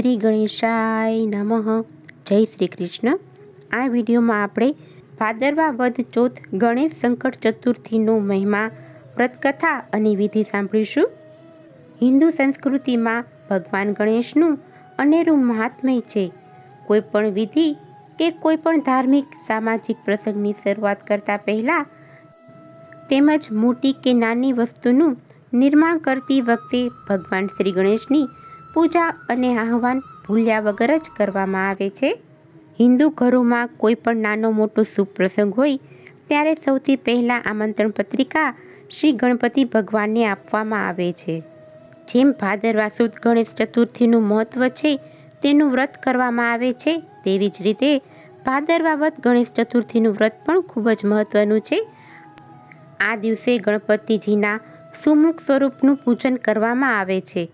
શ્રી ગણેશાય નમઃ. જય શ્રી કૃષ્ણ. આ વિડીયોમાં આપણે ભાદરવા વદ ચોથ ગણેશ સંકટ ચતુર્થીનો મહિમા, વ્રતકથા અને વિધિ સાંભળીશું. હિન્દુ સંસ્કૃતિમાં ભગવાન ગણેશનું અનેરું મહાત્મય છે. કોઈ પણ વિધિ કે કોઈ પણ ધાર્મિક, સામાજિક પ્રસંગની શરૂઆત કરતા પહેલાં તેમજ મોટી કે નાની વસ્તુનું નિર્માણ કરતી વખતે ભગવાન શ્રી ગણેશની પૂજા અને આહવાન ભૂલ્યા વગર જ કરવામાં આવે છે. હિન્દુ ઘરોમાં કોઈ પણ નાનો મોટો શુભ પ્રસંગ હોય, ત્યારે સૌથી પહેલાં આમંત્રણ પત્રિકા શ્રી ગણપતિ ભગવાનને આપવામાં આવે છે. જેમ ભાદરવા સુદ ગણેશ ચતુર્થીનું મહત્ત્વ છે, તેનું વ્રત કરવામાં આવે છે, તેવી જ રીતે ભાદરવા વદ ગણેશ ચતુર્થીનું વ્રત પણ ખૂબ જ મહત્ત્વનું છે. આ દિવસે ગણપતિજીના સુમુખ સ્વરૂપનું પૂજન કરવામાં આવે છે.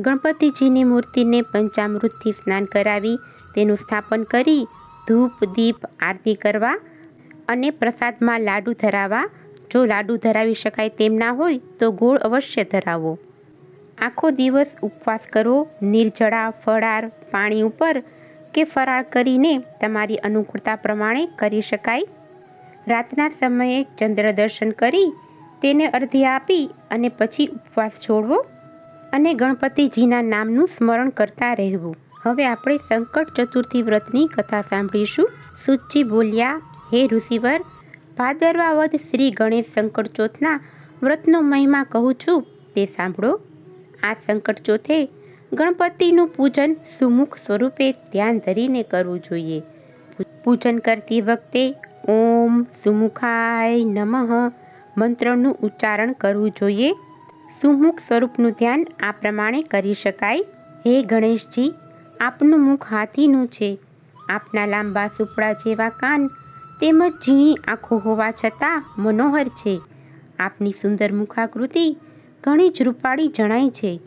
ગણપતિજીની મૂર્તિને પંચામૃતથી સ્નાન કરાવી તેનું સ્થાપન કરી ધૂપ, દીપ, આરતી કરવા અને પ્રસાદમાં લાડુ ધરાવવા. જો લાડુ ધરાવી શકાય તેમ ના હોય તો ગોળ અવશ્ય ધરાવો. આખો દિવસ ઉપવાસ કરવો નિર્જળા, ફળાર, પાણી ઉપર કે ફરાળ કરીને તમારી અનુકૂળતા પ્રમાણે કરી શકાય. રાતના સમયે ચંદ્ર દર્શન કરી તેને અર્ધી આપી અને પછી ઉપવાસ છોડવો. અને ગણપતિજીના નામનું સ્મરણ કરતા રહેવું. હવે આપણે સંકટ ચતુર્થી વ્રતની કથા સાંભળીશું. સુચી બોલ્યા, હે ઋષિવર ભાદરવા વધ શ્રી ગણેશ સંકટ ચોથના વ્રતનો મહિમા કહું છું, તે સાંભળો. આ સંકટ ચોથે ગણપતિનું પૂજન સુમુખ સ્વરૂપે ધ્યાન ધરીને કરવું જોઈએ. પૂજન કરતી વખતે ઓમ સુમુખાય નમઃ મંત્રનું ઉચ્ચારણ કરવું જોઈએ. સુમુખ સ્વરૂપનું ધ્યાન આ પ્રમાણે કરી શકાય. હે ગણેશજી, આપનું મુખ હાથીનું છે. આપના લાંબા સુપડા જેવા કાન તેમજ ઝીણી આંખો હોવા છતાં મનોહર છે. આપની સુંદર મુખાકૃતિ ઘણી જ રૂપાળી જણાય છે.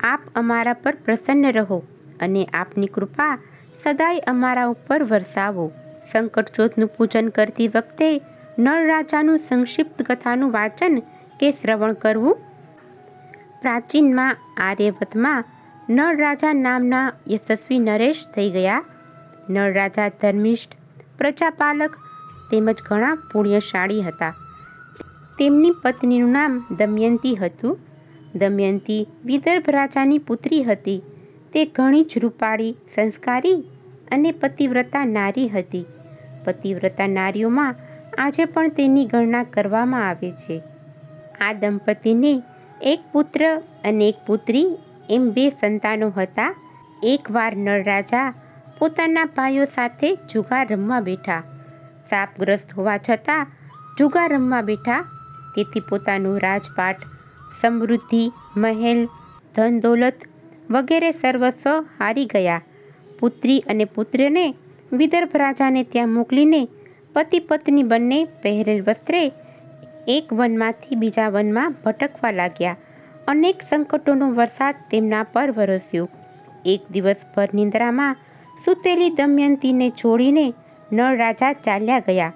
આપ અમારા પર પ્રસન્ન રહો અને આપની કૃપા સદાય અમારા ઉપર વરસાવો. સંકટ ચોથનું પૂજન કરતી વખતે નળ રાજાનું સંક્ષિપ્ત કથાનું વાંચન કે શ્રવણ કરવું પ્રાચીનમાં આર્યવતમાં નળ રાજા નામના યશસ્વી નરેશ થઈ ગયા. નળ રાજા ધર્મિષ્ઠ, પ્રજાપાલક તેમજ ઘણા પુણ્યશાળી હતા. તેમની પત્નીનું નામ દમયંતી હતું. દમયંતી વિદર્ભ રાજાની પુત્રી હતી. તે ઘણી જ રૂપાળી, સંસ્કારી અને પતિવ્રતા નારી હતી. પતિવ્રતા નારીઓમાં આજે પણ તેની ગણના કરવામાં આવે છે. આ દંપતીને એક પુત્ર અને એક પુત્રી એમ બે સંતાનો હતા. એકવાર નળ રાજા પોતાના ભાઈઓ સાથે જુગાર રમવા બેઠા. સાપગ્રસ્ત હોવા છતાં જુગાર રમવા બેઠા. તેથી પોતાનું રાજપાટ, સમૃદ્ધિ, મહેલ, ધન દોલત વગેરે સર્વસ્વ હારી ગયા. પુત્રી અને પુત્રને વિદર્ભ રાજાને ત્યાં મોકલીને પતિ પત્ની બંને પહેરેલ વસ્ત્રે એક વનમાંથી બીજા વનમાં ભટકવા લાગ્યા. અનેક સંકટોનો વરસાદ તેમના પર વરસ્યો. એક દિવસ ભર નિંદ્રામાં સૂતેલી દમયંતીને છોડીને નળ રાજા ચાલ્યા ગયા.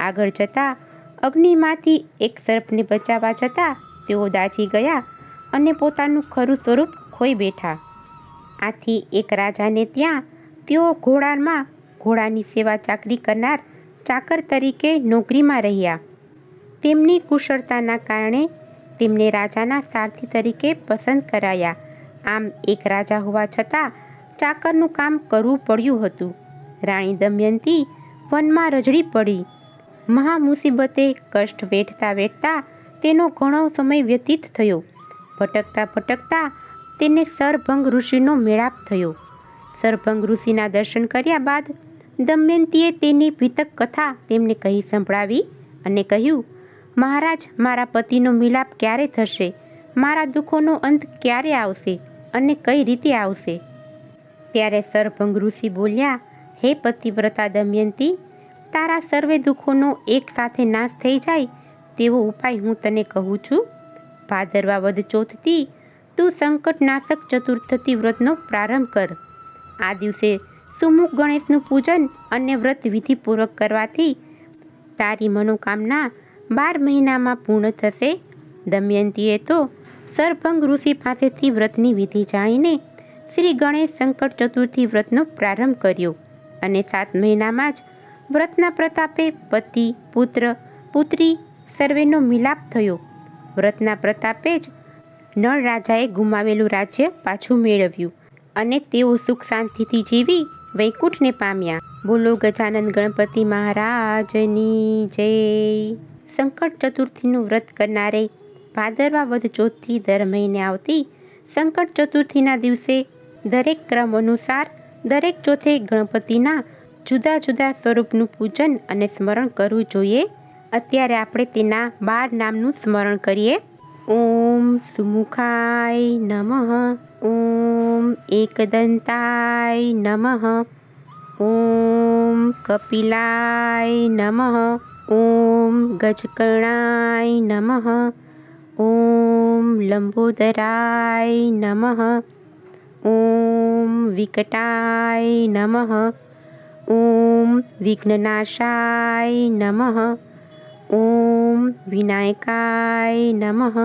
આગળ જતાં અગ્નિમાંથી એક સર્પને બચાવવા જતાં તેઓ દાજી ગયા અને પોતાનું ખરું સ્વરૂપ ખોઈ બેઠા. આથી એક રાજાને ત્યાં તેઓ ઘોડામાં ઘોડાની સેવા ચાકરી કરનાર ચાકર તરીકે નોકરીમાં રહ્યા. તેમની કુશળતાના કારણે તેમને રાજાના સારથી તરીકે પસંદ કરાયા. આમ એક રાજા હોવા છતાં ચાકરનું કામ કરવું પડ્યું હતું. રાણી દમયંતી વનમાં રજડી પડી. મહા મુસીબતે કષ્ટ વેઠતા વેઠતા તેનો ઘણો સમય વ્યતીત થયો. ભટકતા ભટકતા તેને સરભંગ ઋષિનો મેળાપ થયો. સરભંગ ઋષિના દર્શન કર્યા બાદ દમયંતીએ તેની ભીતક કથા તેમને કહી સંભળાવી અને કહ્યું મહારાજ, મારા પતિનો મિલાપ ક્યારે થશે? મારા દુઃખોનો અંત ક્યારે આવશે અને કઈ રીતે આવશે? ત્યારે સરભંગ ઋષિ બોલ્યા, હે પતિવ્રતા દમયંતી, તારા સર્વે દુઃખોનો એક સાથે નાશ થઈ જાય તેવો ઉપાય હું તને કહું છું. ભાદરવા વદ ચોથથી તું સંકટનાશક ચતુર્થથી વ્રતનો પ્રારંભ કર. આ દિવસે સુમુખ ગણેશનું પૂજન અને વ્રત વિધિપૂર્વક કરવાથી તારી મનોકામના બાર મહિનામાં પૂર્ણ થશે. દમયંતીએ તો સરભંગ ઋષિ પાસેથી વ્રતની વિધિ જાણીને શ્રી ગણેશ સંકટ ચતુર્થી વ્રતનો પ્રારંભ કર્યો અને સાત મહિનામાં જ વ્રતના પ્રતાપે પતિ, પુત્ર, પુત્રી સર્વેનો મિલાપ થયો. વ્રતના પ્રતાપે જ નળ રાજાએ ગુમાવેલું રાજ્ય પાછું મેળવ્યું અને તેઓ સુખ શાંતિથી જીવી વૈકુંઠને પામ્યા. બોલો ગજાનંદ ગણપતિ મહારાજની જય. સંકટ ચતુર્થીનું વ્રત કરનારે ભાદરવા વધ ચોથથી દર મહિને આવતી સંકટ ચતુર્થીના દિવસે દરેક ક્રમ અનુસાર દરેક ચોથે ગણપતિના જુદા જુદા સ્વરૂપનું પૂજન અને સ્મરણ કરવું જોઈએ. અત્યારે આપણે તેના બાર નામનું સ્મરણ કરીએ. ઓમ સુમુખાય નમઃ. ઓમ એકદંતાય નમઃ. ઓમ કપિલાય નમઃ. ઓમ ગજકર્ણાય નમઃ ઓમ લંબોદરાય નમઃ ઓમ વિકટાય નમઃ ઓમ વિઘ્નનાશાય નમઃ ઓમ વિનાયકાય નમઃ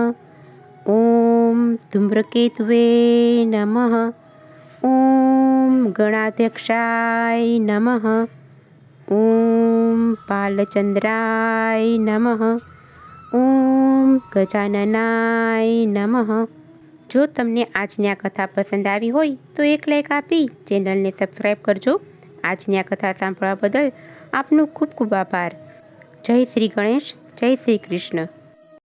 ઓમ ધૂમ્રકેતુવે નમઃ ઓમ ગણાધ્યક્ષાય નમઃ ઓમ બાલચંદ્રાય નમઃ ઓમ ગજાનનાય નમઃ જો તમને આજની આ કથા પસંદ આવી હોય, તો એક લાઈક આપી, ચેનલને સબસ્ક્રાઈબ કરજો. આજની આ કથા સાંભળવા બદલ આપનો ખૂબ ખૂબ આભાર. જય શ્રી ગણેશ, જય શ્રી કૃષ્ણ.